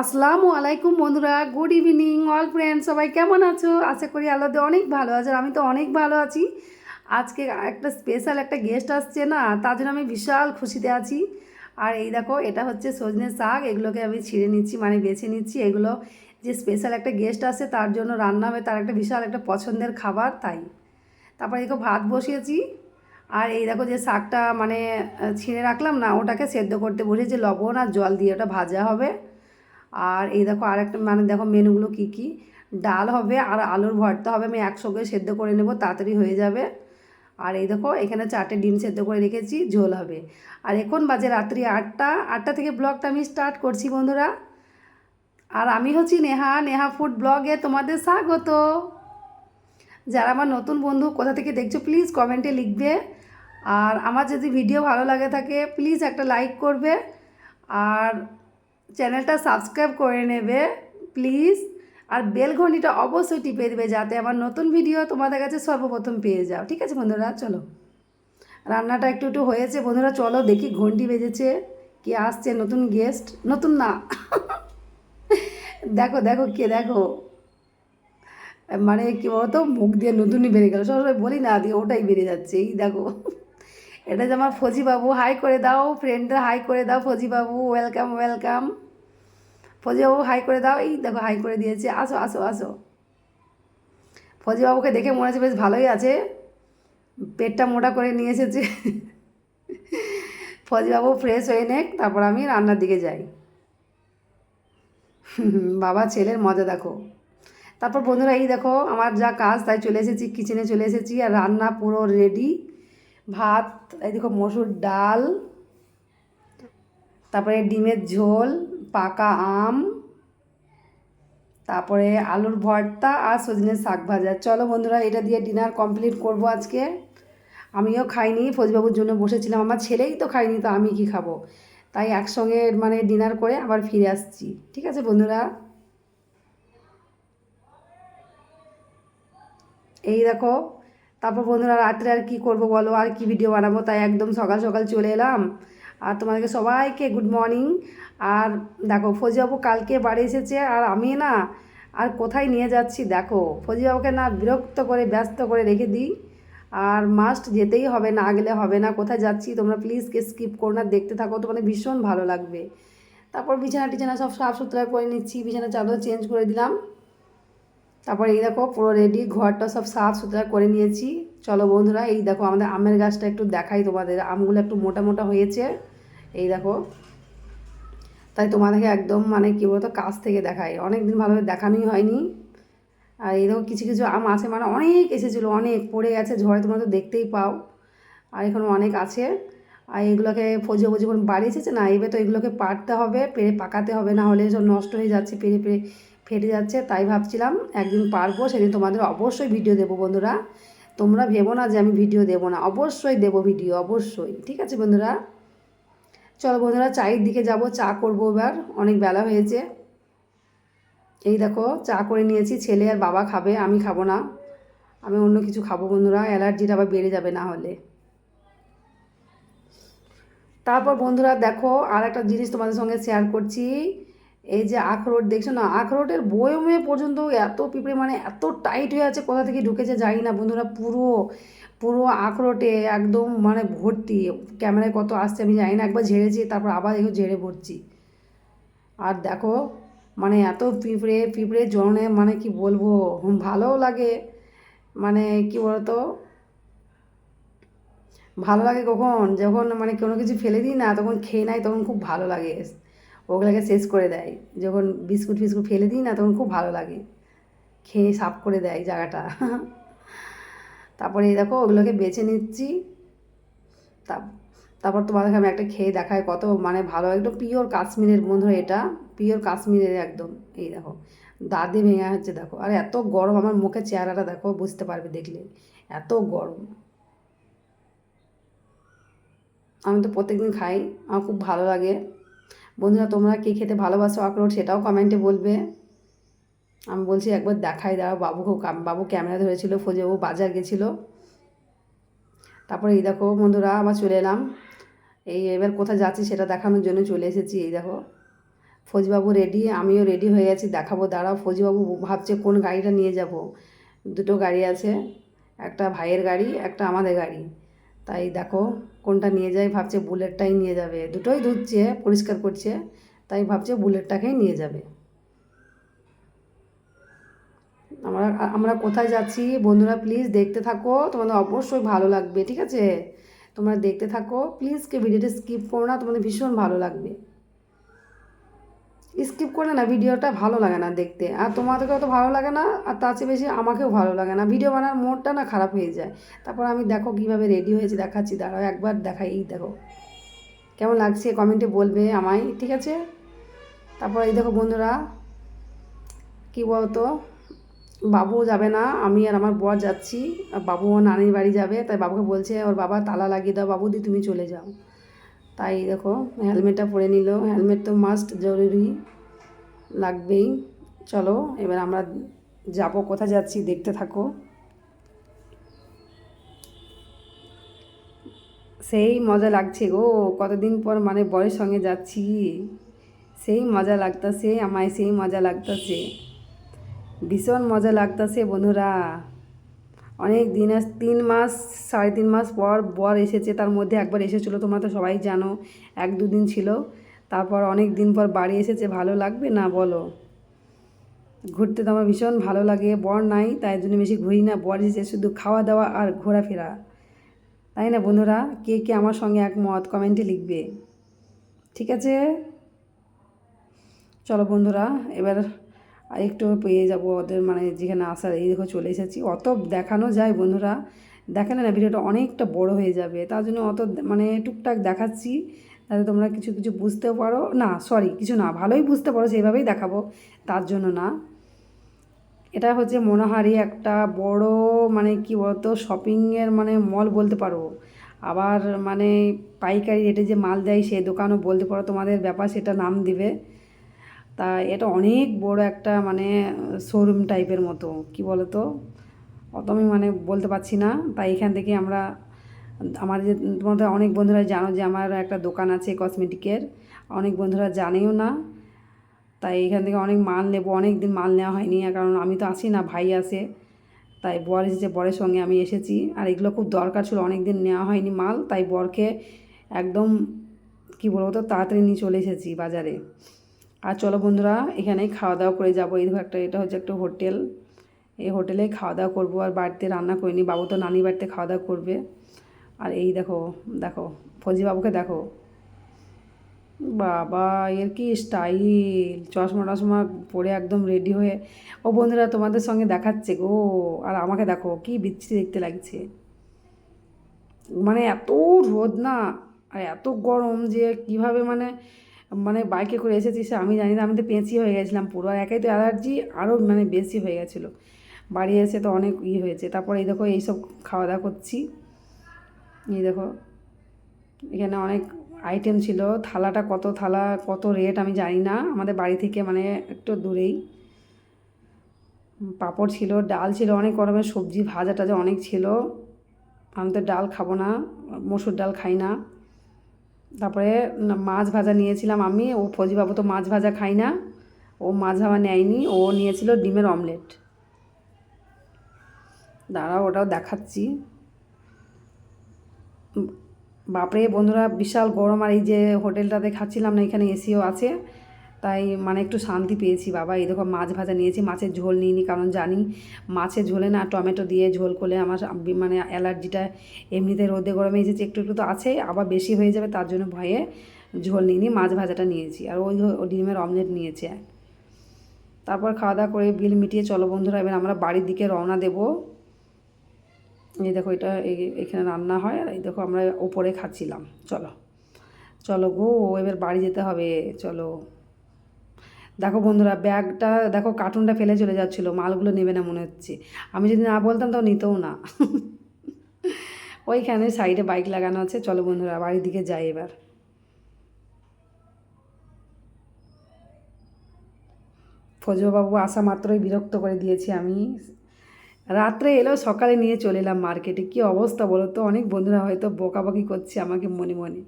আসসালামু আলাইকুম বন্ধুরা গুড ইভিনিং অল ফ্রেন্ড সবাই কেমন আছো? আশা করি আলাদা অনেক ভালো আছে আমি তো অনেক ভালো আছি। আজকে একটা স্পেশাল একটা গেস্ট আসছে না, তার জন্য আমি বিশাল খুশিতে আছি। আর এই দেখো, এটা হচ্ছে সজনে শাক, এগুলোকে আমি ছিঁড়ে নিচ্ছি মানে বেছে নিচ্ছি। এগুলো যে স্পেশাল একটা গেস্ট আসে তার জন্য রান্না হবে, তার একটা বিশাল একটা পছন্দের খাবার, তাই। তারপরে দেখো, ভাত বসিয়েছি। আর এই দেখো, যে শাকটা মানে ছিঁড়ে রাখলাম না, ওটাকে সেদ্ধ করতে বসেছি লবণ আর জল দিয়ে ওটা ভাজা হবে। আর এই দেখো আরেকটা মানে দেখো মেনুগুলো কী কী? ডাল হবে আর আলুর ভর্তা হবে, আমি একসঙ্গে সেদ্ধ করে নেব, তাড়াতাড়ি হয়ে যাবে। আর এই দেখো এখানে চারটে ডিম সেদ্ধ করে রেখেছি, ঝোল হবে। আর এখন বাজে রাত্রি আটটা আটটা থেকে ব্লগটা আমি স্টার্ট করছি বন্ধুরা। আর আমি হচ্ছি নেহা নেহা ফুড ব্লগে তোমাদের স্বাগত। যারা আমার নতুন বন্ধু কোথা থেকে দেখছ, প্লিজ কমেন্টে লিখবে। আর আমার যদি ভিডিও ভালো লাগে থাকে, প্লিজ একটা লাইক করবে। আর চ্যানেলটা সাবস্ক্রাইব করে নেবে, প্লিজ। আর বেল ঘন্টিটা অবশ্যই টিপে দেবে যাতে আমার নতুন ভিডিও তোমাদের কাছে সর্বপ্রথম পেয়ে যাও। ঠিক আছে বন্ধুরা, চলো। রান্নাটা একটু একটু হয়েছে। বন্ধুরা, চলো দেখি ঘন্টি বেজেছে, কি আসছে নতুন গেস্ট? নতুন না। দেখো দেখো কে, দেখো। মানে কি বলতো, মুখ দিয়ে নতুনই বেরিয়ে গেল। সবসময় বলি না দিয়ে ওটাই বেরিয়ে যাচ্ছে। এই দেখো। এটা যে আমার ফজি বাবু হাই করে দাও। ফ্রেন্ডরা হাই করে দাও ফজি বাবু ওয়েলকাম ওয়েলকাম ফজি বাবু হাই করে দাও। এই দেখো হাই করে দিয়েছে। আসো আসো আসো। ফজি বাবুকে দেখে মনে হচ্ছে বেশ ভালোই আছে। পেটটা মোটা করে নিয়ে এসেছে। ফজি বাবু ফ্রেশ হয়ে নেক, তারপর আমি রান্নার দিকে যাই। বাবা, ছেলের মজা দেখো। তারপর বন্ধুরা, এই দেখো, আমার যা কাজ, তাই চলে এসেছি কিচেনে চলে এসেছি, আর রান্না পুরো রেডি ভাত, এই দেখো মসুর ডাল, তারপরে ডিমের ঝোল পাকা আম, তারপরে আলুর ভর্তা আর সজনের শাক ভাজা। চলো বন্ধুরা, এটা দিয়ে ডিনার কমপ্লিট করব আজকে। আমিও খাইনি ফৌজবাবুর জন্য বসেছিলাম। আমার ছেলেই তো খাইনি, তো আমি কি খাব? তাই একসঙ্গে মানে ডিনার করে আবার ফিরে আসছি। ঠিক আছে বন্ধুরা? এই দেখো, তারপর বন্ধুরা রাত্রে আর কি করব বলো? আর কি ভিডিও বানাবো? তাই একদম সকাল সকাল চলে এলাম। আর তোমাদেরকে সবাইকে গুড মর্নিং আর দেখো ফৌজিবাবু কালকে বাড়ি এসেছে, আর আমি না আর কোথায় নিয়ে যাচ্ছি দেখো। ফৌজিবাবুকে না বিরক্ত করে, ব্যস্ত করে রেখে দিই। আর মাস্ট যেতেই হবে না গেলে হবে না, কোথায় যাচ্ছি তোমরা প্লিজ কে স্কিপ করো না, দেখতে থাকো, তোমাদের ভীষণ ভালো লাগবে। তারপর বিছানা টিছানা সব সাফ সুতরা করে নিচ্ছি বিছানা চাদর চেঞ্জ করে দিলাম। তারপর এই দেখো, পুরো রেডি ঘরটা সব সাফ সুতরা করে নিয়েছি। চলো বন্ধুরা, এই দেখো আমাদের আমের গাছটা একটু দেখাই তোমাদের, আমগুলো একটু মোটা মোটা হয়েছে। এই দেখো। তাই তোমাদেরকে একদম মানে কী বলতো, কাছ থেকে দেখাই। অনেক দিন ভালোভাবে দেখানোই হয়নি। আর এই দেখো, কিছু কিছু আম আছে মানে অনেক এসেছিল, অনেক পড়ে গেছে, ঝড়ে তোমরা তো দেখতেই পাও। আর এখানে অনেক আছে। আর এগুলোকে ফজে ফজে যখন বাড়ি এসেছে না, এবার তো এগুলোকে পাড়তে হবে, পেরে পাকাতে হবে, না হলে সব নষ্ট হয়ে যাচ্ছে, পেরে পেরে ফেটে যাচ্ছে। তাই ভাবছিলাম একদিন পারব, সেদিন তোমাদের অবশ্যই ভিডিও দেবো বন্ধুরা। তোমরা ভেবো না যে আমি ভিডিও দেবো না, অবশ্যই দেবো ভিডিও, অবশ্যই। ঠিক আছে বন্ধুরা? চলো বন্ধুরা চায়ের দিকে যাব, চা করব এবার। অনেক বেলা হয়েছে। এই দেখো, চা করে নিয়েছি, ছেলে আর বাবা খাবে, আমি খাব না। আমি অন্য কিছু খাব বন্ধুরা, অ্যালার্জিটা আবার বেড়ে যাবে না হলে। তারপর বন্ধুরা, দেখো আর একটা জিনিস তোমাদের সঙ্গে শেয়ার করছি। এই যে আখরোট, দেখছ না? আখরোটের বয়মে পর্যন্ত এত পিঁপড়ে মানে এত টাইট হয়ে আছে, কোথা থেকে ঢুকেছে যাই না বন্ধুরা, পুরো পুরো আখরোটে একদম মানে ভর্তি, ক্যামেরায় কত আসছে আমি জানি না, একবার ঝেড়েছি, তারপর আবার এগুলো ঝেড়ে ভরছি আর দেখো মানে এত পিঁপড়ে পিঁপড়ে জনে মানে কি বলব, ভালোও লাগে মানে কি বলতো, ভালো লাগে কখন? যখন মানে কোনো কিছু ফেলে দিই না, তখন খেয়ে নেয়, তখন খুব ভালো লাগে। ওগুলোকে শেষ করে দেয়। যখন বিস্কুট ফিস্কুট ফেলে দিই না, তখন খুব ভালো লাগে। খেয়ে সাফ করে দেয় জায়গাটা। তারপরে এই দেখো ওগুলোকে বেছে নিচ্ছি। তা, তারপর তোমাদেরকে আমি একটা খেয়ে দেখাই কত মানে ভালো, একদম পিওর কাশ্মীরের বন্ধুরা এটা পিওর কাশ্মীরের একদম, এই দেখো। দাঁতে ভেঙে হচ্ছে দেখো, আর এত গরম, আমার মুখের চেহারাটা দেখো, বুঝতে পারবে দেখলে, এত গরম। আমি তো প্রত্যেকদিন খাই, আমার খুব ভালো লাগে। বন্ধুরা, তোমরা কী খেতে ভালোবাসো আখরোট, সেটাও কমেন্টে বলবে। আমি বলছি, একবার দেখাই দাও বাবুকে বাবু ক্যামেরা ধরেছিল ফোজেবাবু বাজার গেছিল। তারপরে এই দেখো বন্ধুরা আবার চলে এলাম। এই এবার কোথায় যাচ্ছি সেটা দেখানোর জন্য চলে এসেছি, এই দেখো। ফৌজিবাবু রেডি আমিও রেডি হয়ে গেছি, দেখাবো, দাঁড়াও। ফৌজিবাবু ভাবছে কোন গাড়িটা নিয়ে যাব। দুটো গাড়ি আছে, একটা ভাইয়ের গাড়ি, একটা আমাদের গাড়ি। তাই দেখো কোনটা নিয়ে যায়, ভাবছে বুলেটটাই নিয়ে যাবে। দুটোই ধুচ্ছে পরিষ্কার করছে, তাই ভাবছে বুলেটটাকেই নিয়ে যাবে। আমরা আমরা কোথায় যাচ্ছি? বন্ধুরা প্লিজ দেখতে থাকো। তোমাদের অবশ্যই ভালো লাগবে, ঠিক আছে? তোমরা দেখতে থাকো। প্লিজ কে ভিডিওটা স্কিপ করো না, তোমাদের ভীষণ ভালো লাগবে। স্কিপ করে না ভিডিওটা ভালো লাগে না দেখতে। আর তোমাদেরকেও তো ভালো লাগে না, আর তার চেয়ে বেশি আমাকেও ভালো লাগে না। ভিডিও বানার মোডটা না খারাপ হয়ে যায়। তারপর আমি দেখো কীভাবে রেডি হয়েছে, দেখাচ্ছি। দাঁড়াও, একবার দেখাই, এই দেখো। কেমন লাগছে? কমেন্টে বলবে আমায়, ঠিক আছে? তারপর এই দেখো বন্ধুরা, কী বলতো? বাবু যাবে না, আমি আর আমার বর যাচ্ছি বাবু ও নানির বাড়ি যাবে, তাই বাবুকে বলছে, ওর বাবা তালা লাগিয়ে দাও, বাবু দি তুমি চলে যাও। তাই দেখো, হেলমেটটা পরে নিল, হেলমেট তো মাস্ট জরুরি, লাগবেই। চলো, এবার আমরা যাব, কোথায় যাচ্ছি দেখতে থাকো। সেই মজা লাগছে গো, কতদিন পর মানে বরের সঙ্গে যাচ্ছি। সেই মজা লাগতেছে, আমায় সেই মজা লাগতেছে। ভীষণ মজা লাগতেছে বন্ধুরা। অনেক দিন তিন মাস, সাড়ে তিন মাস পর বর এসেছে, তার মধ্যে একবার এসেছিল, তোমরা তো সবাই জানো, এক দুদিন ছিল। তারপর অনেক দিন পর বাড়ি এসেছে, ভালো লাগবে না বলো? ঘুরতে তো আমার ভীষণ ভালো লাগে, বর নাই, তাই জন্য বেশি ঘুরি না, বর এসেছে শুধু খাওয়া দাওয়া আর ঘোরাফেরা। তাই না বন্ধুরা? কে কে আমার সঙ্গে একমত, কমেন্টে লিখবে। ঠিক আছে? চলো বন্ধুরা, এবার আর একটু পেয়ে যাব ওদের মানে যেখানে আসার, এই দেখো চলে এসেছি। অত দেখানো যায় বন্ধুরা। দেখেন না ভিডিওটা অনেকটা বড় হয়ে যাবে। তার জন্য অত মানে টুকটাক দেখাচ্ছি তাতে তোমরা কিছু কিছু বুঝতেও পারো। না সরি কিছু না, ভালোই বুঝতে পারো, সেইভাবেই দেখাবো। তার জন্য না। এটা হচ্ছে মনোহারি একটা বড় মানে কি বলতো শপিংয়ের মানে মল বলতে পারো। আবার মানে পাইকারি রেটে যে মাল দেয়, সেই দোকানও বলতে পারো। তোমাদের ব্যাপার সেটা নাম দিবে। তা এটা অনেক বড় একটা মানে শোরুম টাইপের মতো। কি বলো তো অত আমি মানে বলতে পারছি না। তাই এখান থেকে আমরা যে, তোমাদের অনেক বন্ধুরা জানো যে আমার একটা দোকান আছে কসমেটিকের অনেক বন্ধুরা জানেও না। তাই এখান থেকে অনেক মাল নেব। অনেক দিন মাল নেওয়া হয়নি। কারণ আমি তো আসি না, ভাই আসে তাই বর এসেছে, বরের সঙ্গে আমি এসেছি। আর এগুলো খুব দরকার ছিল অনেক দিন নেওয়া হয়নি মাল। তাই বরকে একদম, কি বলব তো, তাড়াতাড়ি নিয়ে চলে এসেছি বাজারে। আর চলো বন্ধুরা, এখানেই খাওয়া দাওয়া করে যাব। এই একটা, এটা হচ্ছে একটা হোটেল। এই হোটেলে খাওয়া দাওয়া করব আর বাড়িতে রান্না করিনি বাবু তো নানি বাড়িতে খাওয়া দাওয়া করবে। আর এই দেখো দেখো ফৌজি বাবুকে দেখো। বাবা, এর কি স্টাইল? চশমা টশমা পরে একদম রেডি হয়ে, ও বন্ধুরা তোমাদের সঙ্গে দেখাচ্ছে গো। আর আমাকে দেখো, কি বিচ্ছিরি দেখতে লাগছে। মানে এত রোদ না, আর এত গরম যে কীভাবে মানে মানে বাইকে করে এসেছি সে, আমি জানি না, আমি তো পেঁচি হয়ে গেছিলাম পুরো, আর একাই তো অ্যালার্জি আরও মানে বেশি হয়ে গেছিল। বাড়ি এসে তো অনেক ই হয়েছে, তারপর এই দেখো এইসব খাওয়া দাওয়া করছি। এই দেখো, এখানে অনেক আইটেম ছিল, থালাটা কত থালা, কত রেট আমি জানি না, আমাদের বাড়ি থেকে মানে একটু দূরেই। পাঁপড় ছিল, ডাল ছিল, অনেক রকমের সবজি ভাজা টাজা অনেক ছিল। আমি তো ডাল খাব না, মসুর ডাল খাই না। তারপরে মাছ ভাজা নিয়েছিলাম আমি। ও ফৌজিবাবু তো মাছ ভাজা খাই না। ও মাছ ভাজা নেয়নি, ও নিয়েছিল ডিমের অমলেট। দাঁড়া ওটাও দেখাচ্ছি। বাপরে বন্ধুরা, বিশাল গরম আর এই যে হোটেলটাতে খাচ্ছিলাম না, এখানে এসিও আছে। তাই মানে একটু শান্তি পেয়েছি, বাবা। এই দেখো, মাছ ভাজা নিয়েছি, মাছের ঝোল নিইনি, কারণ জানি মাছের ঝোলে না, টমেটো দিয়ে ঝোল করলে আমার মানে অ্যালার্জিটা এমনিতে রোদে গরমে এসেছে, একটু একটু তো আছে, আবার বেশি হয়ে যাবে, তার জন্য ভয়ে ঝোল নিইনি, মাছ ভাজাটা নিয়েছি। আর ওই ডিমের অমলেট নিয়েছে। তারপর খাওয়া দাওয়া করে বিল মিটিয়ে চলো বন্ধুরা, এবার আমরা বাড়ির দিকে রওনা দেবো। এই দেখো, এটা এখানে রান্না হয়, আর এই দেখো, আমরা ওপরে খাচ্ছিলাম। চলো। চলো গো, এবার বাড়ি যেতে হবে। চলো। দেখো বন্ধুরা, ব্যাগটা দেখো কার্টুনটা ফেলে চলে যাচ্ছিল, মালগুলো নেবে না মনে হচ্ছে। আমি যদি না বলতাম তাও নিতেও না। ওইখানে সাইডে বাইক লাগানো আছে, চলো বন্ধুরা, বাড়ির দিকে যাই এবার। ফজলবাবু আসা মাত্রই বিরক্ত করে দিয়েছি আমি। রাত্রে এলো, সকালে নিয়ে চলে এলাম মার্কেটে কী অবস্থা বলো তো? অনেক বন্ধুরা হয়তো বকাবকি করছে আমাকে মনে মনে।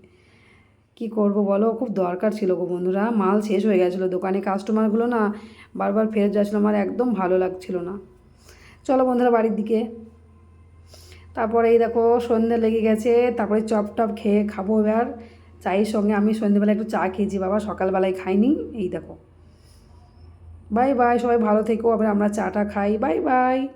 কি করব বলো? খুব দরকার ছিল গো বন্ধুরা। মাল শেষ হয়ে গেছিল দোকানে। কাস্টমারগুলো না বারবার ফেরত যাচ্ছিল। আমার একদম ভালো লাগছিল না। চলো বন্ধুরা বাড়ির দিকে। তারপরে এই দেখো, সন্ধে লেগে গেছে। তারপরে চপ টপ খেয়ে খাব এবার। চায়ের সঙ্গে আমি সন্ধেবেলা একটু চা খেয়েছি বাবা। সকালবেলায় খাইনি। এই দেখো। বাই বাই, সবাই ভালো থেকো। আবার আমরা চাটা খাই। Bye bye.